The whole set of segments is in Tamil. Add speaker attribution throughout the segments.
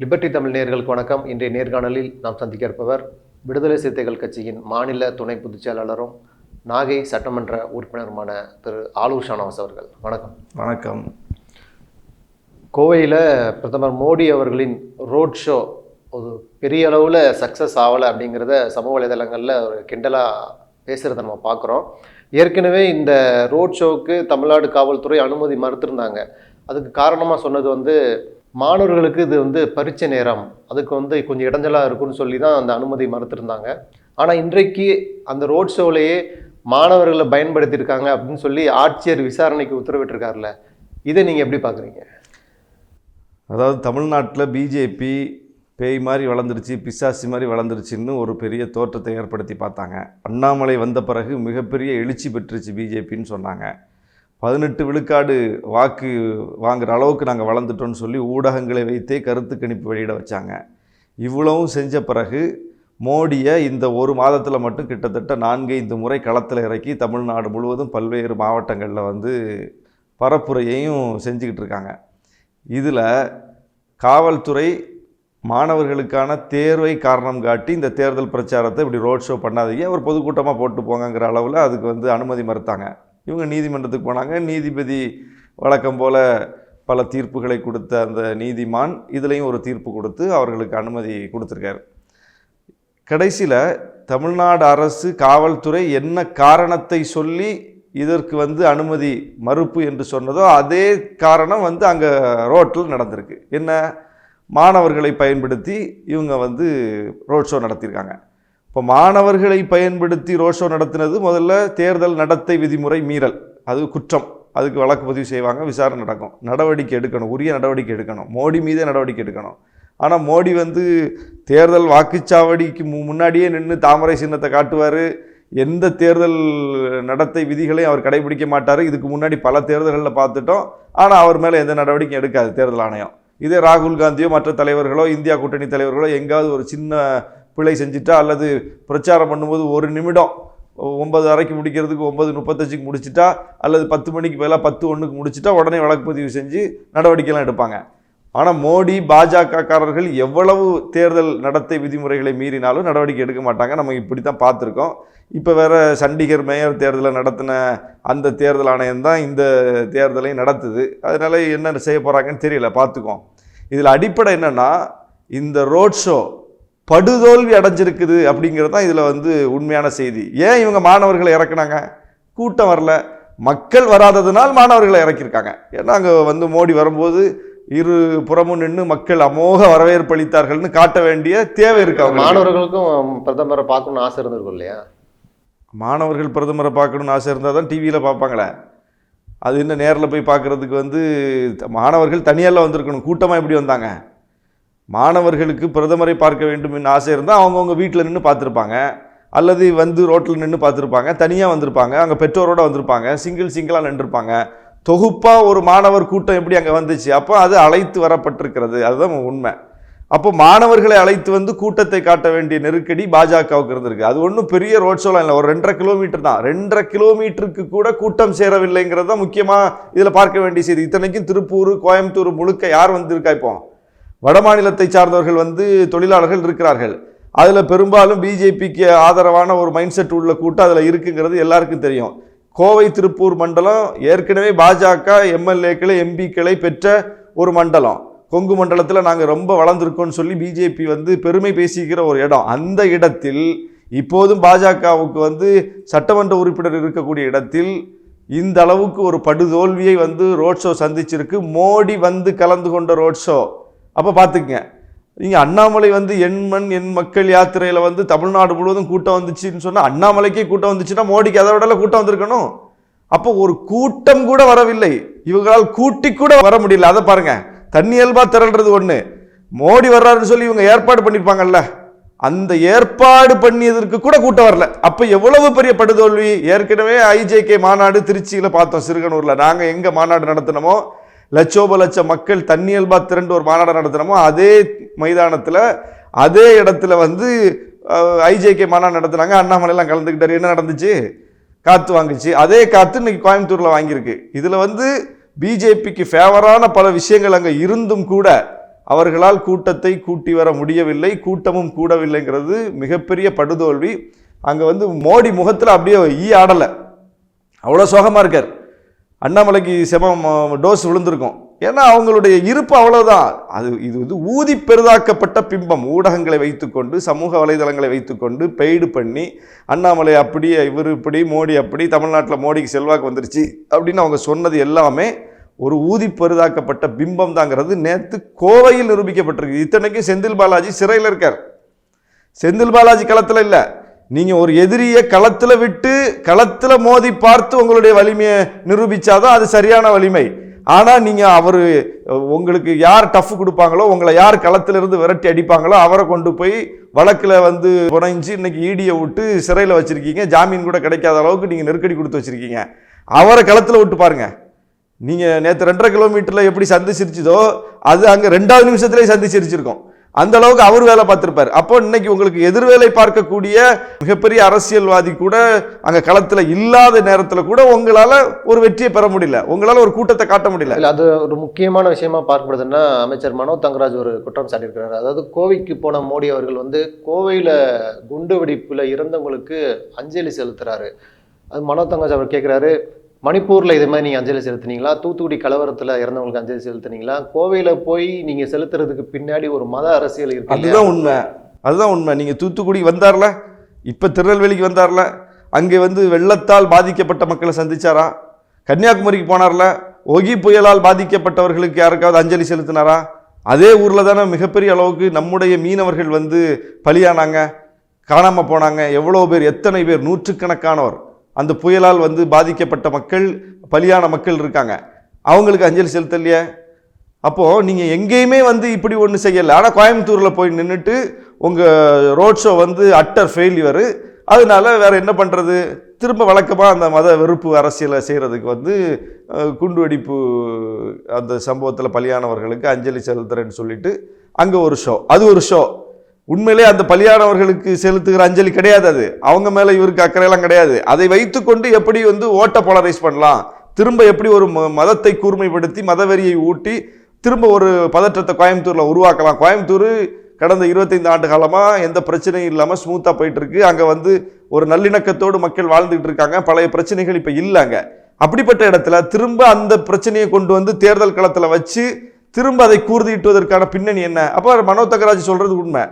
Speaker 1: லிபர்டி தமிழ் நேயர்களுக்கு வணக்கம். இன்றைய நேர்காணலில் நாம் சந்திக்க இருப்பவர் விடுதலை சிறுத்தைகள் கட்சியின் மாநில துணை பொதுச் செயலாளரும் நாகை சட்டமன்ற உறுப்பினருமான திரு ஆலூர் ஷானவாஸ் அவர்கள். வணக்கம்.
Speaker 2: வணக்கம்.
Speaker 1: கோவையில் பிரதமர் மோடி அவர்களின் ரோட் ஷோ ஒரு பெரிய அளவில் சக்ஸஸ் ஆகலை அப்படிங்கிறத சமூக வலைதளங்களில் ஒரு கிண்டலாக பேசுகிறத நம்ம பார்க்குறோம். ஏற்கனவே இந்த ரோட் ஷோவுக்கு தமிழ்நாடு காவல்துறை அனுமதி மறுத்திருந்தாங்க. அதுக்கு காரணமாக சொன்னது வந்து மாணவர்களுக்கு இது வந்து பரீட்சை நேரம். அதுக்கு வந்து கொஞ்சம் இடைஞ்சலாக இருக்கும்னு சொல்லி தான் அந்த அனுமதி மறுத்துருந்தாங்க. ஆனால் இன்றைக்கு அந்த ரோட் ஷோவிலேயே மாணவர்களை பயன்படுத்தியிருக்காங்க அப்படின்னு சொல்லி ஆட்சியர் விசாரணைக்கு உத்தரவிட்டிருக்காருல இதை நீங்கள் எப்படி பார்க்குறீங்க
Speaker 2: அதாவது தமிழ்நாட்டில் பிஜேபி பேய் மாதிரி வளர்ந்துருச்சு பிசாசி மாதிரி வளர்ந்துருச்சுன்னு ஒரு பெரிய தோற்றத்தை ஏற்படுத்தி பார்த்தாங்க. அண்ணாமலை வந்த பிறகு மிகப்பெரிய எழுச்சி பெற்றுச்சு பிஜேபின்னு சொன்னாங்க. பதினெட்டு விழுக்காடு வாக்கு வாங்குகிற அளவுக்கு நாங்கள் வளர்ந்துட்டோம்னு சொல்லி ஊடகங்களை வைத்தே கருத்து கணிப்பு வெளியிட வச்சாங்க. இவ்வளவும் செஞ்ச பிறகு மோடியை இந்த ஒரு மாதத்தில் மட்டும் கிட்டத்தட்ட நான்கு ஐந்து முறை களத்தில் இறக்கி தமிழ்நாடு முழுவதும் பல்வேறு மாவட்டங்களில் வந்து பரப்புரையையும் செஞ்சுக்கிட்டு இருக்காங்க. இதில் காவல்துறை மாணவர்களுக்கான தேர்வை காரணம் காட்டி இந்த தேர்தல் பிரச்சாரத்தை இப்படி ரோட் ஷோ பண்ணாதீங்க ஒரு பொதுக்கூட்டமாக போட்டு போங்கங்கிற அளவில் அதுக்கு வந்து அனுமதி மறுத்தாங்க. இவங்க நீதிமன்றத்துக்கு போனாங்க. நீதிபதி வழக்கம் போல் பல தீர்ப்புகளை கொடுத்த அந்த நீதிமான் இதுலேயும் ஒரு தீர்ப்பு கொடுத்து அவர்களுக்கு அனுமதி கொடுத்துருக்காரு. கடைசியில் தமிழ்நாடு அரசு காவல்துறை என்ன காரணத்தை சொல்லி இதற்கு வந்து அனுமதி மறுப்பு என்று சொன்னதோ அதே காரணம் வந்து அங்கே ரோட்டில் நடந்திருக்கு. என்ன? மாணவர்களை பயன்படுத்தி இவங்க வந்து ரோட் ஷோ நடத்தியிருக்காங்க. இப்போ மாணவர்களை பயன்படுத்தி ரோஷோ நடத்தினது முதல்ல தேர்தல் நடத்தை விதிமுறை மீறல். அது குற்றம். அதுக்கு வழக்கு பதிவு செய்வாங்க விசாரணை நடக்கும். நடவடிக்கை எடுக்கணும் உரிய நடவடிக்கை எடுக்கணும். மோடி மீதே நடவடிக்கை எடுக்கணும். ஆனால் மோடி வந்து தேர்தல் வாக்குச்சாவடிக்கு மு முன்னாடியே நின்று தாமரை சின்னத்தை காட்டுவார். எந்த தேர்தல் நடத்தை விதிகளையும் அவர் கடைபிடிக்க மாட்டார். இதுக்கு முன்னாடி பல தேர்தல்களில் பார்த்துட்டோம். ஆனால் அவர் மேலே எந்த நடவடிக்கையும் எடுக்காது தேர்தல் ஆணையம். இதே ராகுல் காந்தியோ மற்ற தலைவர்களோ இந்தியா கூட்டணி தலைவர்களோ எங்காவது ஒரு சின்ன பிழை செஞ்சுட்டா அல்லது பிரச்சாரம் பண்ணும்போது ஒரு நிமிடம் ஒன்பது அரைக்கு முடிக்கிறதுக்கு ஒன்பது முப்பத்தஞ்சுக்கு முடிச்சிட்டா அல்லது பத்து மணிக்கு பதிலாக பத்து ஒன்றுக்கு முடிச்சிட்டா உடனே வழக்கு பதிவு செஞ்சு நடவடிக்கைலாம் எடுப்பாங்க. ஆனால் மோடி பாஜகக்காரர்கள் எவ்வளவு தேர்தல் நடத்தை விதிமுறைகளை மீறினாலும் நடவடிக்கை எடுக்க மாட்டாங்க. நம்ம இப்படி தான் பார்த்துருக்கோம். இப்போ வேறு சண்டிகர் மேயர் தேர்தலை நடத்தின அந்த தேர்தல் ஆணையம் தான் இந்த தேர்தலை நடத்துது. அதனால என்ன செய்ய போகிறாங்கன்னு தெரியல. பார்த்துக்கோம் இதில் அடிப்படை என்னன்னா இந்த ரோட் ஷோ படுதோல்வி அடைஞ்சிருக்குது அப்படிங்கிறது தான் இதில் வந்து உண்மையான செய்தி. ஏன் இவங்க மாணவர்களை இறக்குனாங்க? கூட்டம் வரல. மக்கள் வராததுனால் மாணவர்களை இறக்கியிருக்காங்க. ஏன்னா அங்கே வந்து மோடி வரும்போது இரு புறமும் நின்று மக்கள் அமோக வரவேற்பு அளித்தார்கள்னு காட்ட வேண்டிய தேவை இருக்கு.
Speaker 1: மாணவர்களுக்கும் பிரதமரை பார்க்கணும்னு ஆசை இருந்திருக்கும் இல்லையா?
Speaker 2: மாணவர்கள் பிரதமரை பார்க்கணும்னு ஆசை இருந்தால் தான் டிவியில் பார்ப்பாங்களே. அது இன்னும் நேரில் போய் பார்க்குறதுக்கு வந்து மாணவர்கள் தனியால வந்திருக்கணும். கூட்டமாக எப்படி வந்தாங்க? மாணவர்களுக்கு பிரதமரை பார்க்க வேண்டும் என்று ஆசை இருந்தால் அவங்கவுங்க வீட்டில் நின்று பார்த்துருப்பாங்க. அல்லது வந்து ரோட்டில் நின்று பார்த்துருப்பாங்க. தனியாக வந்திருப்பாங்க. அங்கே பெற்றோரோடு வந்திருப்பாங்க. சிங்கிள் சிங்கிளாக நின்றுருப்பாங்க. தொகுப்பாக ஒரு மாணவர் கூட்டம் எப்படி அங்கே வந்துச்சு? அப்போ அது அழைத்து வரப்பட்டிருக்கிறது. அதுதான் உண்மை. அப்போ மாணவர்களை அழைத்து வந்து கூட்டத்தை காட்ட வேண்டிய நெருக்கடி பாஜகவுக்கு இருந்திருக்கு. அது ஒன்றும் பெரிய ரோட் ஷோலாம் இல்லை. ஒரு ரெண்டரை கிலோமீட்டர் தான். ரெண்டரை கிலோமீட்டருக்கு கூட கூட்டம் சேரவில்லைங்கிறது தான் முக்கியமாக இதில் பார்க்க வேண்டிய செய்தி. இத்தனைக்கும் திருப்பூர் கோயம்புத்தூர் முழுக்க யார் வந்திருக்கா இப்போ? வடமாநிலத்தை சார்ந்தவர்கள் வந்து தொழிலாளர்கள் இருக்கிறார்கள். அதில் பெரும்பாலும் பிஜேபிக்கு ஆதரவான ஒரு மைண்ட் செட் உள்ள கூட்டம் அதில் இருக்குங்கிறது எல்லாருக்கும் தெரியும். கோவை திருப்பூர் மண்டலம் ஏற்கனவே பாஜக எம்எல்ஏக்களை எம்பிக்களை பெற்ற ஒரு மண்டலம். கொங்கு மண்டலத்தில் நாங்கள் ரொம்ப வளர்ந்துருக்கோம்னு சொல்லி பிஜேபி வந்து பெருமை பேசிக்கிற ஒரு இடம். அந்த இடத்தில் இப்போதும் பாஜகவுக்கு வந்து சட்டமன்ற உறுப்பினர் இருக்கக்கூடிய இடத்தில் இந்த அளவுக்கு ஒரு படுதோல்வியை வந்து ரோட் ஷோ சந்திச்சிருக்கு. மோடி வந்து கலந்து கொண்ட ரோட் ஷோ அப்போ பார்த்துக்குங்க. நீங்கள் அண்ணாமலை வந்து என் மண் என் மக்கள் யாத்திரையில் வந்து தமிழ்நாடு முழுவதும் கூட்டம் வந்துச்சுன்னு சொன்னால் அண்ணாமலைக்கே கூட்டம் வந்துச்சுன்னா மோடிக்கு அதை விடல கூட்டம் வந்திருக்கணும். அப்போ ஒரு கூட்டம் கூட வரவில்லை. இவங்களால் கூட்டி கூட வர முடியல. அதை பாருங்க. தண்ணி இயல்பா திரள்றது ஒன்று மோடி வர்றாருன்னு சொல்லி இவங்க ஏற்பாடு பண்ணியிருப்பாங்கல்ல அந்த ஏற்பாடு பண்ணியதற்கு கூட கூட்டம் வரல. அப்போ எவ்வளவு பெரிய படுதோல்வி? ஏற்கனவே ஐஜேகே மாநாடு திருச்சியில் பார்த்தோம் சிறுகனூரில். நாங்கள் எங்கே மாநாடு நடத்தினோமோ? லட்சோப லட்ச மக்கள் தண்ணியல்பா திரண்டு ஒரு மாநாடு நடத்தினோமோ அதே மைதானத்தில் அதே இடத்துல வந்து ஐஜேகே மாநாடு நடத்துனாங்க அண்ணாமலையெல்லாம் கலந்துக்கிட்டார். என்ன நடந்துச்சு? காற்று வாங்குச்சு. அதே காற்று இன்னைக்கு கோயம்புத்தூரில் வாங்கியிருக்கு. இதில் வந்து பிஜேபிக்கு ஃபேவரான பல விஷயங்கள் அங்கே இருந்தும் கூட அவர்களால் கூட்டத்தை கூட்டி வர முடியவில்லை. கூட்டமும் கூடவில்லைங்கிறது மிகப்பெரிய படுதோல்வி. அங்கே வந்து மோடி முகத்தில் அப்படியே ஈ ஆடலை. அவ்வளோ சோகமாக இருக்கார். அண்ணாமலைக்கு செமம் டோஸ் விழுந்திருக்கும். ஏன்னா அவங்களுடைய இருப்பு அவ்வளோதான் அது இது வந்து ஊதி பெரிதாக்கப்பட்ட பிம்பம். ஊடகங்களை வைத்துக்கொண்டு சமூக வலைதளங்களை வைத்துக்கொண்டு பெய்டு பண்ணி அண்ணாமலை அப்படி இவர் இப்படி மோடி அப்படி தமிழ்நாட்டில் மோடிக்கு செல்வாக்கு வந்துருச்சு அப்படின்னு அவங்க சொன்னது எல்லாமே ஒரு ஊதி பெரிதாக்கப்பட்ட பிம்பம் தாங்கிறது நேற்று கோவையில் நிரூபிக்கப்பட்டிருக்கு. இத்தனைக்கும் செந்தில் பாலாஜி சிறையில் இருக்கார். செந்தில் பாலாஜி களத்தில் இல்லை. நீங்கள் ஒரு எதிரியை களத்தில் விட்டு களத்தில் மோதி பார்த்து உங்களுடைய வலிமையை நிரூபிச்சாதான் அது சரியான வலிமை. ஆனால் நீங்கள் அவர் உங்களுக்கு யார் டஃப் கொடுப்பாங்களோ உங்களை யார் களத்திலிருந்து விரட்டி அடிப்பாங்களோ அவரை கொண்டு போய் வழக்கில் வந்து புனைஞ்சு இன்னைக்கு ஈடியை விட்டு சிறையில் வச்சுருக்கீங்க. ஜாமீன் கூட கிடைக்காத அளவுக்கு நீங்கள் நெருக்கடி கொடுத்து வச்சுருக்கீங்க. அவரை களத்தில் விட்டு பாருங்க. நீங்கள் நேற்று ரெண்டரை கிலோமீட்டரில் எப்படி சந்திச்சிருச்சுதோ அது அங்கே ரெண்டாவது நிமிஷத்துலேயே சந்தி சிரிச்சிருக்கும் அந்த அளவுக்கு அவர் வேலை பார்த்துருப்பார். அப்போ இன்னைக்கு உங்களுக்கு எதிர்வேலை பார்க்கக்கூடிய மிகப்பெரிய அரசியல்வாதி கூட அங்கே களத்தில் இல்லாத நேரத்தில் கூட உங்களால் ஒரு வெற்றியை பெற முடியல. உங்களால் ஒரு கூட்டத்தை காட்ட முடியல.
Speaker 1: இல்லை அது ஒரு முக்கியமான விஷயமா பார்க்கப்படுதுன்னா அமைச்சர் மனோ தங்கராஜ் ஒரு குற்றம் சாட்டியிருக்கிறாரு. அதாவது கோவைக்கு போன மோடி அவர்கள் வந்து கோவையில் குண்டு வெடிப்பில் இறந்தவங்களுக்கு அஞ்சலி செலுத்துறாரு. அது மனோ தங்கராஜ் அவர் கேட்குறாரு மணிப்பூரில் இது மாதிரி நீங்கள் அஞ்சலி செலுத்துனீங்களா? தூத்துக்குடி கலவரத்தில் இறந்தவங்களுக்கு அஞ்சலி செலுத்துனீங்களா? கோவையில் போய் நீங்கள் செலுத்துறதுக்கு பின்னாடி ஒரு மத அரசியல் இருக்கு
Speaker 2: அதுதான் உண்மை. அதுதான் உண்மை. நீங்கள் தூத்துக்குடி வந்தார்ல? இப்போ திருநெல்வேலிக்கு வந்தார்ல? அங்கே வந்து வெள்ளத்தால் பாதிக்கப்பட்ட மக்களை சந்திச்சாரா? கன்னியாகுமரிக்கு போனார்ல? ஒகி புயலால் பாதிக்கப்பட்டவர்களுக்கு யாருக்காவது அஞ்சலி செலுத்தினாரா? அதே ஊரில் தானே மிகப்பெரிய அளவுக்கு நம்முடைய மீனவர்கள் வந்து பலியானாங்க காணாமல் போனாங்க. எவ்வளோ பேர் எத்தனை பேர்? நூற்றுக்கணக்கானவர் அந்த புயலால் வந்து பாதிக்கப்பட்ட மக்கள் பலியான மக்கள் இருக்காங்க. அவங்களுக்கு அஞ்சலி செலுத்தலையே? அப்போது நீங்கள் எங்கேயுமே வந்து இப்படி ஒன்று செய்யலை. ஆனால் கோயம்புத்தூரில் போய் நின்றுட்டு உங்கள் ரோட் ஷோ வந்து அட்டர் ஃபெயிலியர் அதனால வேற என்ன பண்ணுறது திரும்ப வழக்கமாக அந்த மத வெறுப்பு அரசியலை செய்கிறதுக்கு வந்து குண்டுவெடிப்பு குண்டு வெடிப்பு அந்த சம்பவத்தில் பலியானவர்களுக்கு அஞ்சலி செலுத்துறேன்னு சொல்லிட்டு அங்கே ஒரு ஷோ அது ஒரு ஷோ உண்மையிலே அந்த பலியானவர்களுக்கு செலுத்துகிற அஞ்சலி கிடையாது அது. அவங்க மேலே இவருக்கு அக்கறையெல்லாம் கிடையாது. அதை வைத்துக்கொண்டு எப்படி வந்து ஓட்ட போலரைஸ் பண்ணலாம்? திரும்ப எப்படி ஒரு ம- மதத்தை கூர்மைப்படுத்தி மதவெறியை ஊட்டி திரும்ப ஒரு பதற்றத்தை கோயம்புத்தூரில் உருவாக்கலாம். கோயம்புத்தூர் கடந்த இருபத்தைந்து ஆண்டு காலமாக எந்த பிரச்சனையும் இல்லாமல் ஸ்மூத்தாக போயிட்டுருக்கு. அங்கே வந்து ஒரு நல்லிணக்கத்தோடு மக்கள் வாழ்ந்துகிட்டு இருக்காங்க. பழைய பிரச்சனைகள் இப்போ இல்லைங்க அப்படிப்பட்ட இடத்துல திரும்ப அந்த பிரச்சனையை கொண்டு வந்து தேர்தல் களத்தில் வச்சு திரும்ப அதை கூர்திட்டுவதற்கான பின்னணி என்ன? அப்போ மனோ தகராஜ் சொல்கிறது உண்மை.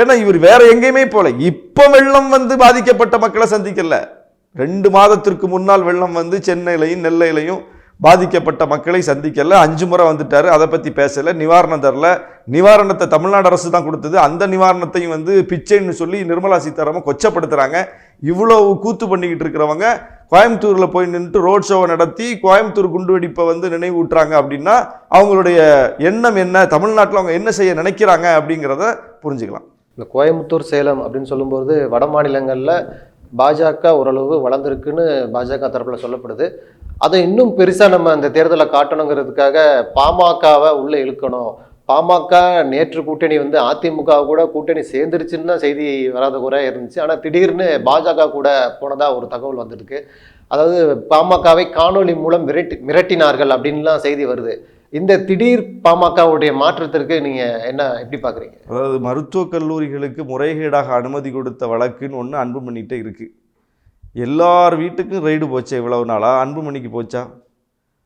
Speaker 2: ஏன்னா இவர் வேற எங்கேயுமே போல. இப்போ வெள்ளம் வந்து பாதிக்கப்பட்ட மக்களை சந்திக்கல. ரெண்டு மாதத்திற்கு முன்னால் வெள்ளம் வந்து சென்னையிலையும் நெல்லையிலையும் பாதிக்கப்பட்ட மக்களை சந்திக்கல. அஞ்சு முறை வந்துட்டார். அதை பற்றி பேசலை. நிவாரணம் தரல. நிவாரணத்தை தமிழ்நாடு அரசு தான் கொடுத்தது. அந்த நிவாரணத்தையும் வந்து பிச்சைன்னு சொல்லி நிர்மலா சீதாராமன் கொச்சப்படுத்துகிறாங்க இவ்வளோ கூத்து பண்ணிக்கிட்டு இருக்கிறவங்க கோயம்புத்தூரில் போய் நின்றுட்டு ரோட் ஷோவை நடத்தி கோயம்புத்தூர் குண்டுவெடிப்பை வந்து நினைவூட்டுறாங்க அப்படின்னா அவங்களுடைய எண்ணம் என்ன? தமிழ்நாட்டில் அவங்க என்ன செய்ய நினைக்கிறாங்க அப்படிங்கிறத புரிஞ்சுக்கலாம்.
Speaker 1: இந்த கோயம்புத்தூர் சேலம் அப்படின்னு சொல்லும்போது வட மாநிலங்களில் பாஜக ஓரளவு வளர்ந்துருக்குன்னு பாஜக தரப்பில் சொல்லப்படுது. அதை இன்னும் பெருசாக நம்ம அந்த தேர்தலை காட்டணுங்கிறதுக்காக பாமகவை உள்ளே இழுக்கணும். பாமக நேற்று கூட்டணி வந்து அதிமுக கூட கூட்டணி சேர்ந்துருச்சுன்னு தான் செய்தி வராத குறை இருந்துச்சு. ஆனால் திடீர்னு பாஜக கூட போனதாக ஒரு தகவல் வந்திருக்கு. அதாவது பாமகவை காணொளி மூலம் மிரட்டி மிரட்டினார்கள் அப்படின்லாம் செய்தி வருது. இந்த திடீர் பாமகவுடைய மாற்றத்திற்கு நீங்கள் என்ன எப்படி பார்க்குறீங்க?
Speaker 2: அதாவது மருத்துவக் கல்லூரிகளுக்கு முறைகேடாக அனுமதி கொடுத்த வழக்குன்னு ஒன்று அன்புமணிகிட்ட இருக்குது எல்லார் வீட்டுக்கும் ரைடு போச்சே இவ்வளவு நாளாக அன்புமணிக்கு போச்சா?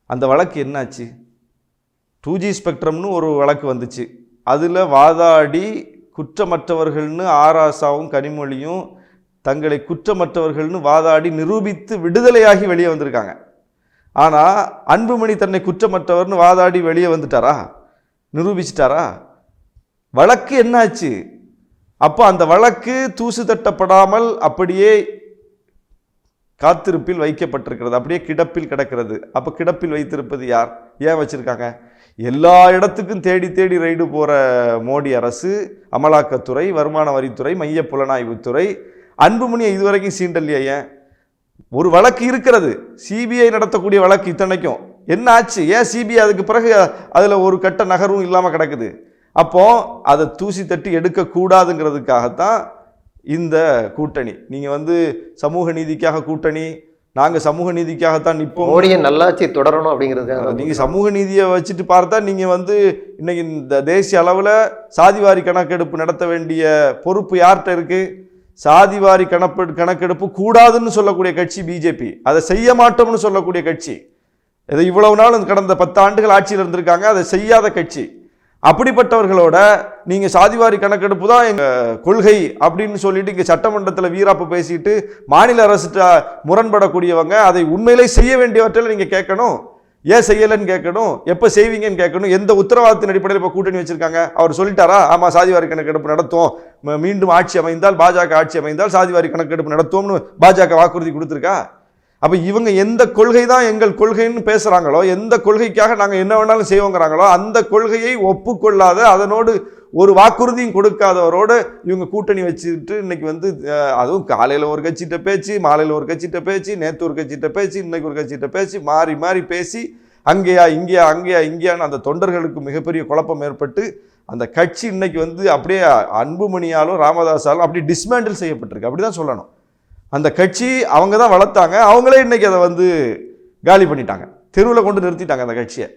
Speaker 2: அந்த வழக்கு என்னாச்சு? டூ ஜி ஸ்பெக்ட்ரம்னு ஒரு வழக்கு வந்துச்சு. அதில் வாதாடி குற்றமற்றவர்கள்னு ஆராசாவும் கனிமொழியும் தங்களை குற்றமற்றவர்கள்னு வாதாடி நிரூபித்து விடுதலையாகி வெளியே வந்திருக்காங்க. ஆனால் அன்புமணி தன்னை குற்றமற்றவர்னு வாதாடி வெளியே வந்துட்டாரா? நிரூபிச்சிட்டாரா? வழக்கு என்னாச்சு? அப்போ அந்த வழக்கு தூசு தட்டப்படாமல் அப்படியே காத்திருப்பில் வைக்கப்பட்டிருக்கிறது. அப்படியே கிடப்பில் கிடக்கிறது. அப்போ கிடப்பில் வைத்திருப்பது யார்? ஏன் வச்சுருக்காங்க? எல்லா இடத்துக்கும் தேடி தேடி ரைடு போகிற மோடி அரசு அமலாக்கத்துறை வருமான வரித்துறை மைய புலனாய்வுத்துறை அன்புமணியை இதுவரைக்கும் சீண்டல்லையே ஏன்? ஒரு வழக்கு இருக்கிறது. சிபிஐ நடத்தக்கூடிய வழக்கு இத்தனைக்கும். என்ன ஆச்சு? ஏன் சிபிஐ அதுக்கு பிறகு அதில் ஒரு கட்ட நகர்வும் இல்லாமல் கிடக்குது? அப்போ அதை தூசி தட்டி எடுக்கக்கூடாதுங்கிறதுக்காகத்தான் இந்த கூட்டணி. நீங்கள் வந்து சமூக நீதிக்காக கூட்டணி நாங்கள் சமூக நீதிக்காகத்தான் நிற்போம்
Speaker 1: மோடியின் நல்லாட்சி தொடரணும் அப்படிங்கிறதுக்காக
Speaker 2: நீங்கள் சமூக நீதியை வச்சுட்டு பார்த்தா நீங்கள் வந்து இன்னைக்கு இந்த தேசிய அளவில் சாதிவாரி கணக்கெடுப்பு நடத்த வேண்டிய பொறுப்பு யார்கிட்ட இருக்கு? சாதிவாரி கணப்பு கணக்கெடுப்பு கூடாதுன்னு சொல்லக்கூடிய கட்சி பிஜேபி. அதை செய்ய மாட்டோம்னு சொல்லக்கூடிய கட்சி. இதை இவ்வளவு நாள் கடந்த பத்து ஆண்டுகள் ஆட்சியில் இருந்திருக்காங்க அதை செய்யாத கட்சி. அப்படிப்பட்டவர்களோட நீங்கள் சாதிவாரி கணக்கெடுப்பு தான் எங்கள் கொள்கை அப்படின்னு சொல்லிட்டு இங்கே சட்டமன்றத்தில் வீராப்பு பேசிட்டு மாநில அரசு முரண்படக்கூடியவங்க அதை உண்மையிலே செய்ய வேண்டியவற்றில் நீங்கள் கேட்கணும். ஏன் செய்யலைன்னு கேட்கணும் எப்போ செய்வீங்கன்னு கேட்கணும் எந்த உத்தரவாதத்தின் அடிப்படையில் இப்போ கூட்டணி வச்சிருக்காங்க? அவர் சொல்லிட்டாரா? ஆமாம் சாதிவாரி கணக்கெடுப்பு நடத்தும் மீண்டும் ஆட்சி அமைந்தால் பாஜக ஆட்சி அமைந்தால் சாதிவாரி கணக்கெடுப்பு நடத்தும்னு பாஜக வாக்குறுதி கொடுத்துருக்கா? அப்போ இவங்க எந்த கொள்கை தான் எங்கள் கொள்கைன்னு பேசுகிறாங்களோ எந்த கொள்கைக்காக நாங்கள் என்ன வேணாலும் செய்வோங்கிறாங்களோ அந்த கொள்கையை ஒப்புக்கொள்ளாத அதனோடு ஒரு வாக்குறுதியும் கொடுக்காதவரோடு இவங்க கூட்டணி வச்சுட்டு இன்னைக்கு வந்து அதுவும் காலையில் ஒரு கட்சிகிட்ட பேச்சு மாலையில் ஒரு கட்சிகிட்ட பேச்சு நேற்று ஒரு கட்சிகிட்ட பேச்சு இன்னைக்கு ஒரு கட்சிகிட்ட பேச்சு மாறி மாறி பேசி அங்கேயா இங்கேயா அங்கேயா இங்கேயான்னு அந்த தொண்டர்களுக்கு மிகப்பெரிய குழப்பம் ஏற்பட்டு அந்த கட்சி இன்னைக்கு வந்து அப்படியே அன்புமணியாலும் ராமதாஸாலும் அப்படி டிஸ்மேண்டில் செய்யப்பட்டிருக்கு. அப்படி தான் சொல்லணும். அந்த கட்சி அவங்க தான் வளர்த்தாங்க. அவங்களே இன்றைக்கி அதை வந்து காலி பண்ணிட்டாங்க. தெருவில் கொண்டு நிறுத்திட்டாங்க அந்த கட்சியை.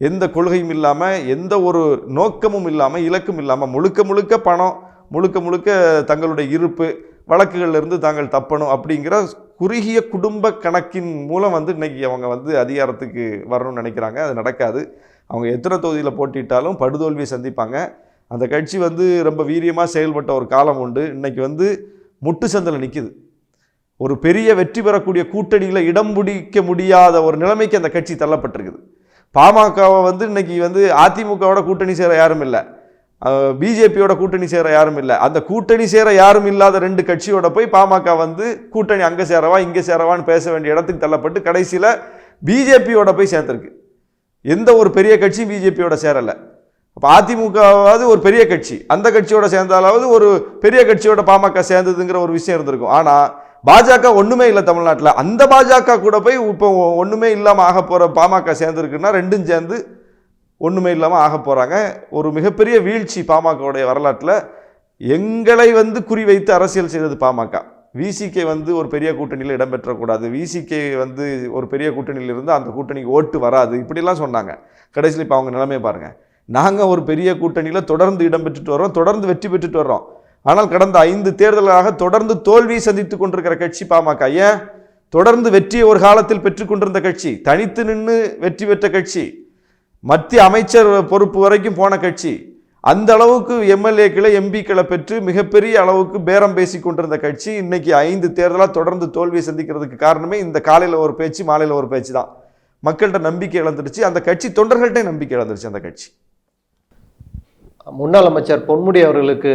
Speaker 2: எந்த கொள்கையும் இல்லாமல் எந்த ஒரு நோக்கமும் இல்லாமல் இலக்கும் இல்லாமல் முழுக்க முழுக்க பணம் முழுக்க முழுக்க தங்களுடைய இருப்பு வழக்குகள்ல இருந்து தாங்கள் தப்பணும் அப்படிங்கிற குறுகிய குடும்ப கணக்கின் மூலம் வந்து இன்னைக்கு அவங்க வந்து அதிகாரத்துக்கு வரணும்னு நினைக்கிறாங்க. அது நடக்காது. அவங்க எத்தனை தொகுதியில் போட்டிட்டாலும் படுதோல்வியை சந்திப்பாங்க. அந்த கட்சி வந்து ரொம்ப வீரியமாக செயல்பட்ட ஒரு காலம் உண்டு. இன்னைக்கு வந்து முட்டு சந்தில் நிற்கிது ஒரு பெரிய வெற்றி பெறக்கூடிய கூட்டணியில் இடம் பிடிக்க முடியாத ஒரு நிலைமைக்கு அந்த கட்சி தள்ளப்பட்டிருக்குது. பாமகவை வந்து இன்னைக்கு வந்து அதிமுகவோட கூட்டணி சேர யாரும் இல்லை. பிஜேபியோட கூட்டணி சேர யாரும் இல்லை. அந்த கூட்டணி சேர யாரும் இல்லாத ரெண்டு கட்சியோட போய் பாமக வந்து கூட்டணி அங்கே சேரவா இங்கே சேரவான்னு பேச வேண்டிய இடத்துக்கு தள்ளப்பட்டு கடைசியில் பிஜேபியோட போய் சேர்ந்துருக்கு எந்த ஒரு பெரிய கட்சியும் பிஜேபியோட சேரலை. அப்போ அதிமுகவாவது ஒரு பெரிய கட்சி. அந்த கட்சியோட சேர்ந்தாலாவது ஒரு பெரிய கட்சியோட பாமக சேர்ந்ததுங்கிற ஒரு விஷயம் இருந்திருக்கும். ஆனால் பாஜக ஒன்றுமே இல்லை தமிழ்நாட்டில். அந்த பாஜக கூட போய் இப்போ ஒன்றுமே இல்லாமல் ஆக போகிற பாமக சேர்ந்துருக்குன்னா ரெண்டும் சேர்ந்து ஒன்றுமே இல்லாமல் ஆக போகிறாங்க ஒரு மிகப்பெரிய வீழ்ச்சி பாமகவுடைய வரலாற்றில் எங்களை வந்து குறிவைத்து அரசியல் செய்தது பாமக. விசிகே வந்து ஒரு பெரிய கூட்டணியில் இடம்பெற்றக்கூடாது. விசிகே வந்து ஒரு பெரிய கூட்டணியில் இருந்து அந்த கூட்டணிக்கு ஓட்டு வராது. இப்படிலாம் சொன்னாங்க. கடைசியில் இப்போ அவங்க நிலைமையை பாருங்கள் நாங்கள் ஒரு பெரிய கூட்டணியில் தொடர்ந்து இடம்பெற்றுட்டு வர்றோம். தொடர்ந்து வெற்றி பெற்றுட்டு வர்றோம். ஆனால் கடந்த ஐந்து தேர்தலாக தொடர்ந்து தோல்வியை சந்தித்துக் கொண்டிருக்கிற கட்சி பாமக. ஏன்? தொடர்ந்து வெற்றியை ஒரு காலத்தில் பெற்றுக்கொண்டிருந்த கட்சி தனித்து நின்று வெற்றி பெற்ற கட்சி மத்திய அமைச்சர் பொறுப்பு வரைக்கும் போன கட்சி அந்த அளவுக்கு எம்எல்ஏக்களை எம்பிக்களை பெற்று மிகப்பெரிய அளவுக்கு பேரம் பேசி கொண்டிருந்த கட்சி இன்னைக்கு ஐந்து தேர்தலாக தொடர்ந்து தோல்வியை சந்திக்கிறதுக்கு காரணமே இந்த காலையில் ஒரு பேச்சு மாலையில் ஒரு பேச்சு தான் மக்கள்கிட்ட நம்பிக்கை இழந்துருச்சு அந்த கட்சி தொண்டர்கள்ட்டே நம்பிக்கை இழந்துருச்சு அந்த கட்சி.
Speaker 1: முன்னாள் அமைச்சர் பொன்முடி அவர்களுக்கு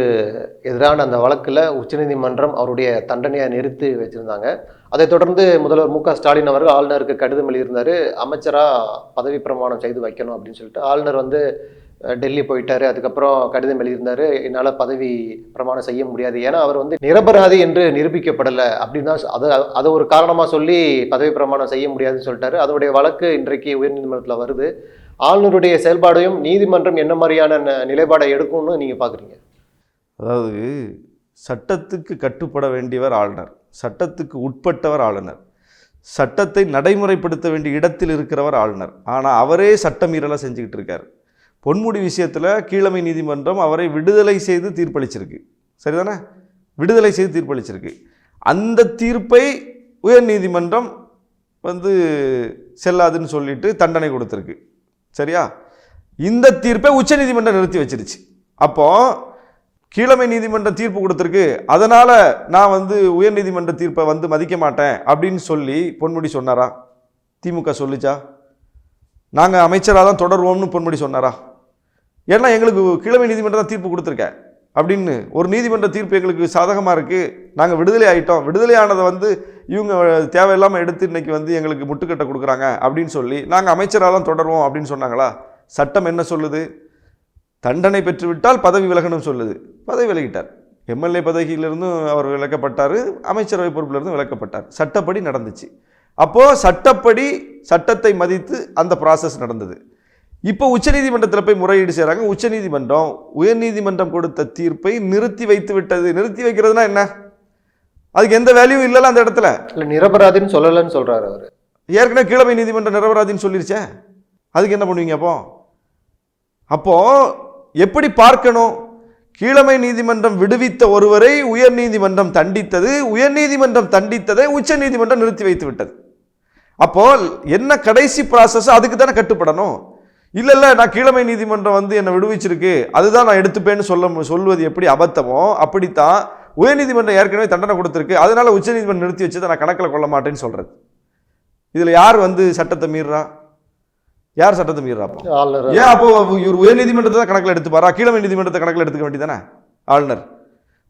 Speaker 1: எதிரான அந்த வழக்கில் உச்சநீதிமன்றம் அவருடைய தண்டனையை நிறுத்தி வச்சுருந்தாங்க. அதைத் தொடர்ந்து முதல்வர் மு ஸ்டாலின் அவர்கள் ஆளுநருக்கு கடிதம் எழுதியிருந்தார். அமைச்சராக பதவி பிரமாணம் செய்து வைக்கணும் அப்படின்னு சொல்லிட்டு ஆளுநர் வந்து டெல்லி போயிட்டார். அதுக்கப்புறம் கடிதம் எழுதியிருந்தார். என்னால் பதவி பிரமாணம் செய்ய முடியாது. ஏன்னா அவர் வந்து நிரபராதி என்று நிரூபிக்கப்படலை அப்படின்னு தான் அதை அதை ஒரு காரணமாக சொல்லி பதவி பிரமாணம் செய்ய முடியாதுன்னு சொல்லிட்டாரு. அதனுடைய வழக்கு இன்றைக்கு உயர்நீதிமன்றத்தில் வருது. ஆளுநருடைய செயல்பாடையும் நீதிமன்றம் என்ன மாதிரியான நிலைப்பாடை எடுக்கும்னு நீங்கள் பார்க்குறீங்க
Speaker 2: அதாவது சட்டத்துக்கு கட்டுப்பட வேண்டியவர் ஆளுநர் சட்டத்துக்கு உட்பட்டவர் ஆளுநர் சட்டத்தை நடைமுறைப்படுத்த வேண்டிய இடத்தில் இருக்கிறவர் ஆளுநர். ஆனால் அவரே சட்டமீறலாக செஞ்சுக்கிட்டு இருக்கார். பொன்முடி விஷயத்தில் கீழமை நீதிமன்றம் அவரை விடுதலை செய்து தீர்ப்பளிச்சிருக்கு. சரிதானே? விடுதலை செய்து தீர்ப்பளிச்சிருக்கு. அந்த தீர்ப்பை உயர்நீதிமன்றம் வந்து செல்லாதுன்னு சொல்லிட்டு தண்டனை கொடுத்துருக்கு. சரியா? இந்த தீர்ப்பை உச்சநீதிமன்றம் நிறுத்தி வச்சிருச்சு. அப்போ கீழமை நீதிமன்றம் தீர்ப்பு கொடுத்துருக்கு. அதனால் நான் வந்து உயர்நீதிமன்ற தீர்ப்பை வந்து மதிக்க மாட்டேன் அப்படின்னு சொல்லி பொன்முடி சொன்னாரா? திமுக சொல்லுச்சா? நாங்கள் அமைச்சராக தான் தொடருவோம்னு பொன்முடி சொன்னாரா? ஏன்னா எங்களுக்கு கீழமை நீதிமன்றம் தான் தீர்ப்பு கொடுத்துருக்கேன் அப்படின்னு ஒரு நீதிமன்ற தீர்ப்பு எங்களுக்கு சாதகமாக இருக்குது நாங்கள் விடுதலை ஆகிட்டோம் விடுதலை ஆனதை வந்து இவங்க தேவையில்லாமல் எடுத்து இன்றைக்கி வந்து எங்களுக்கு முட்டுக்கட்டை கொடுக்குறாங்க அப்படின்னு சொல்லி நாங்கள் அமைச்சராக தான் தொடருவோம் அப்படின்னு சொன்னாங்களா? சட்டம் என்ன சொல்லுது? தண்டனை பெற்றுவிட்டால் பதவி விலகணும் சொல்லுது. பதவி விலகிட்டார். எம்எல்ஏ பதவியிலிருந்தும் அவர் விலக்கப்பட்டார் அமைச்சரவை பொறுப்பிலிருந்தும் விலக்கப்பட்டார். சட்டப்படி நடந்துச்சு. அப்போது சட்டப்படி சட்டத்தை மதித்து அந்த ப்ராசஸ் நடந்தது. இப்போ உச்சநீதிமன்றத்தில் போய் முறையீடு செய்கிறாங்க உச்சநீதிமன்றம் உயர்நீதிமன்றம் கொடுத்த தீர்ப்பை நிறுத்தி வைத்து விட்டது நிறுத்தி வைக்கிறதுனா என்ன? அதுக்கு எந்த வேல்யூ இல்லைல்ல அந்த இடத்துல.
Speaker 1: இல்லை நிரபராதின்னு சொல்லலைன்னு சொல்றாரு அவர்.
Speaker 2: ஏற்கனவே கீழமை நீதிமன்றம் நிரபராதின்னு சொல்லிருச்சே. அதுக்கு என்ன பண்ணுவீங்க அப்போ? அப்போ எப்படி பார்க்கணும்? கீழமை நீதிமன்றம் விடுவித்த ஒருவரை உயர் நீதிமன்றம் தண்டித்தது உயர் நீதிமன்றம் தண்டித்ததை உச்ச நீதிமன்றம் நிறுத்தி வைத்து விட்டது. அப்போ என்ன கடைசி ப்ராசஸ் அதுக்கு தானே கட்டுப்படணும்? இல்ல இல்ல நான் கீழமை நீதிமன்றம் வந்து என்னை விடுவிச்சிருக்கு அதுதான் நான் எடுத்துப்பேன்னு சொல்ல சொல்வது எப்படி அபத்தமோ அப்படித்தான் உயர்நீதிமன்றம் ஏற்கனவே தண்டனை கொடுத்துருக்கு. அதனால உச்சநீதிமன்றம் நிறுத்தி வச்சதை நான் கணக்கில் கொள்ள மாட்டேன்னு சொல்றது. இதுல யார் வந்து சட்டத்தை மீறுறா யார் சட்டத்தை மீறுறா அப்போ?
Speaker 1: ஆளுநர்.
Speaker 2: ஏன் அப்போ இவர் உயர்நீதிமன்றத்தை தான் கணக்கில் எடுத்துப்பாரா? கீழமை நீதிமன்றத்தை கணக்கில் எடுத்துக்க வேண்டியதானே ஆளுநர்.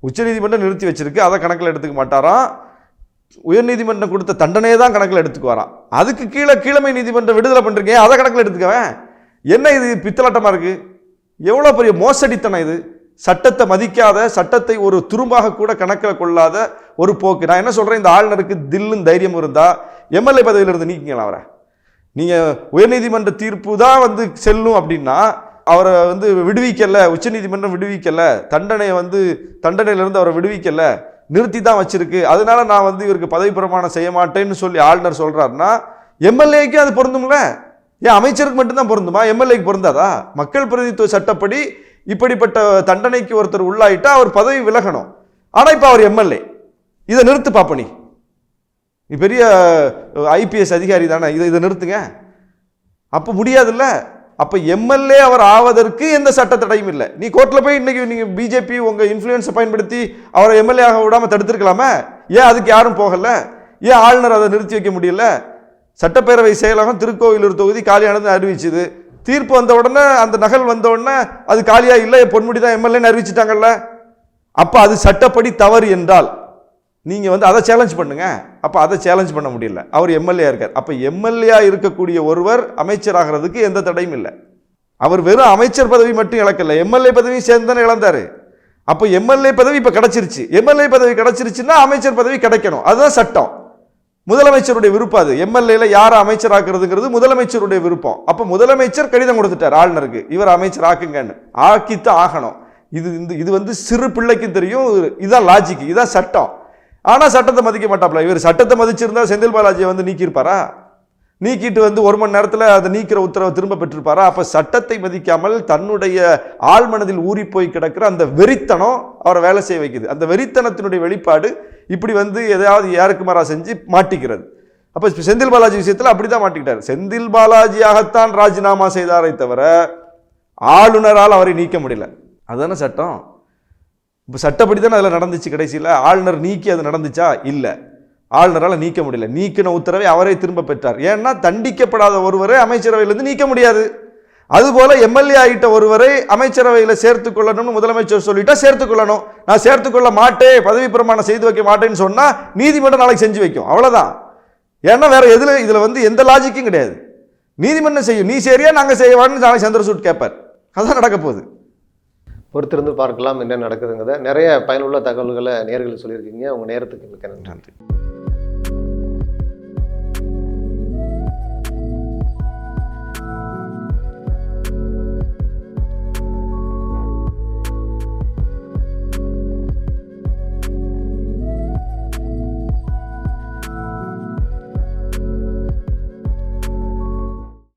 Speaker 2: உச்சநீதிமன்றம் நிறுத்தி வச்சிருக்கு அதை கணக்கில் எடுத்துக்க மாட்டாராம் உயர்நீதிமன்றம் கொடுத்த தண்டனையை தான் கணக்கில் எடுத்துக்குவாராம் அதுக்கு கீழே கீழமை நீதிமன்றம் விடுதலை பண்றீங்க அதை கணக்கில் எடுத்துக்கவேன் என்ன இது? பித்தலாட்டமா இருக்கு? எவ்வளோ பெரிய மோசடித்தனம் இது? சட்டத்தை மதிக்காத சட்டத்தை ஒரு துரும்பாக கூட கணக்கில் கொள்ளாத ஒரு போக்கு. நான் என்ன சொல்கிறேன் இந்த ஆளுநருக்கு தில்லும் தைரியம் இருந்தால் எம்எல்ஏ பதவியிலிருந்து நீக்கிங்களா அவரை. நீங்கள் உயர்நீதிமன்ற தீர்ப்பு தான் வந்து செல்லும் அப்படின்னா அவரை வந்து விடுவிக்கலை உச்சநீதிமன்றம் விடுவிக்கலை தண்டனையை வந்து தண்டனையிலிருந்து அவரை விடுவிக்கலை நிறுத்தி தான் வச்சிருக்கு. அதனால நான் வந்து இவருக்கு பதவி பிரமாணம் செய்ய மாட்டேன்னு சொல்லி ஆளுநர் சொல்கிறாருன்னா எம்எல்ஏக்கு அது பொருந்தும்ல? ஏன் அமைச்சருக்கு மட்டும்தான் பொருந்துமா? எம்எல்ஏக்கு பொருந்தாதா? மக்கள் பிரதிநிதித்துவ சட்டப்படி இப்படிப்பட்ட தண்டனைக்கு ஒருத்தர் உள்ளாயிட்டா அவர் பதவி விலகணும். ஆனால் இப்போ அவர் எம்எல்ஏ இதை நிறுத்து பாப்ப நீ. நீ பெரிய ஐபிஎஸ் அதிகாரி தானே. இதை இதை நிறுத்துங்க. அப்போ முடியாதுல்ல? அப்போ எம்எல்ஏ அவர் ஆவதற்கு எந்த சட்ட தடையும் இல்லை. நீ கோர்ட்டில் போய் இன்றைக்கி நீங்கள் பிஜேபி உங்கள் இன்ஃப்ளூயன்ஸை பயன்படுத்தி அவரை எம்எல்ஏ ஆக விடாமல் தடுத்துருக்கலாமே? ஏன் அதுக்கு யாரும் போகலை? ஏன் ஆளுநர் அதை நிறுத்தி வைக்க முடியல? சட்டப்பேரவை செயலகம் திருக்கோவிலூர் தொகுதி காலியானது அறிவிச்சுது. தீர்ப்பு வந்த உடனே அந்த நகல் வந்த உடனே அது காலியாக இல்லை பொன்முடி தான் எம்எல்ஏன்னு அறிவிச்சிட்டாங்கல்ல. அப்போ அது சட்டப்படி தவறு என்றால் நீங்கள் வந்து அதை சேலஞ்ச் பண்ணுங்க. அப்போ அதை சேலஞ்ச் பண்ண முடியல. அவர் எம்எல்ஏ இருக்கார். அப்போ எம்எல்ஏ இருக்கக்கூடிய ஒருவர் அமைச்சராகிறதுக்கு எந்த தடையும் இல்லை. அவர் வெறும் அமைச்சர் பதவி மட்டும் இழக்கல. எம்எல்ஏ பதவி சேர்ந்து தானே இழந்தார். அப்போ எம்எல்ஏ பதவி இப்போ கிடச்சிருச்சு. எம்எல்ஏ பதவி கிடச்சிருச்சுன்னா அமைச்சர் பதவி கிடைக்கணும். அதுதான் சட்டம். முதலமைச்சருடைய விருப்பம் அது. எம்எல்ஏல யாரை அமைச்சராக்குறதுங்கிறது முதலமைச்சருடைய விருப்பம். அப்போ முதலமைச்சர் கடிதம் கொடுத்துட்டார் ஆளுநருக்கு. இவர் அமைச்சர் ஆக்குங்கன்னு. ஆக்கித்தான் ஆகணும். இது இந்த இது வந்து சிறு பிள்ளைக்கு தெரியும். இதுதான் லாஜிக் இதுதான் சட்டம். ஆனால் சட்டத்தை மதிக்க மாட்டாப்ல. இவர் சட்டத்தை மதிச்சிருந்தா செந்தில் பாலாஜியை வந்து நீக்கியிருப்பாரா? நீக்கிட்டு வந்து ஒரு மணி நேரத்தில் அதை நீக்கிற உத்தரவை திரும்ப பெற்றிருப்பாரா? அப்போ சட்டத்தை மதிக்காமல் தன்னுடைய ஆழ்மனதில் ஊறி போய் கிடக்கிற அந்த வெறித்தனம் அவரை வேலை செய்ய வைக்குது. அந்த வெறித்தனத்தினுடைய வெளிப்பாடு இப்படி வந்து எதையாவது யாருக்குமாரா செஞ்சு மாட்டிக்கிறது. அப்போ செந்தில் பாலாஜி விஷயத்தில் அப்படி தான் மாட்டிக்கிட்டார். செந்தில் பாலாஜியாகத்தான் ராஜினாமா செய்தாரை தவிர ஆளுநரால் அவரை நீக்க முடியல. அதுதானே சட்டம்? இப்போ சட்டப்படி தானே அதில் நடந்துச்சு கடைசியில்? ஆளுநர் நீக்கி அது நடந்துச்சா? இல்லை. ஆளுநரால் நீக்க முடியல. நீக்கின உத்தரவை அவரே திரும்ப பெற்றார். ஏன்னா தண்டிக்கப்படாத ஒருவரை அமைச்சரவையிலிருந்து நீக்க முடியாது. அதுபோல எம்எல்ஏ ஆகிட்ட ஒருவரை அமைச்சரவையில் சேர்த்துக் கொள்ளணும்னு முதலமைச்சர் சொல்லிட்டா சேர்த்துக் கொள்ளணும் நான் சேர்த்துக்கொள்ள மாட்டேன் பதவி பிரமாணம் செய்து வைக்க மாட்டேன்னு சொன்னா நீதிமன்றம் நாளைக்கு செஞ்சு வைக்கும். அவ்வளவுதான். ஏன்னா வேற எதுல இதுல வந்து எந்த லாஜிக்கும் கிடையாது. நீதிமன்றம் செய்யும். நீ சரியா நாங்க செய்வான்னு நாளைக்கு சந்திரசூட் கேட்பார் அதான் நடக்க போகுது.
Speaker 1: பொறுத்திருந்து பார்க்கலாம் என்ன நடக்குதுங்கிறத நிறைய பயனுள்ள தகவல்களை நேர்கள் சொல்லியிருக்கீங்க. உங்க நேரத்துக்கு மிக்க
Speaker 2: நன்றி.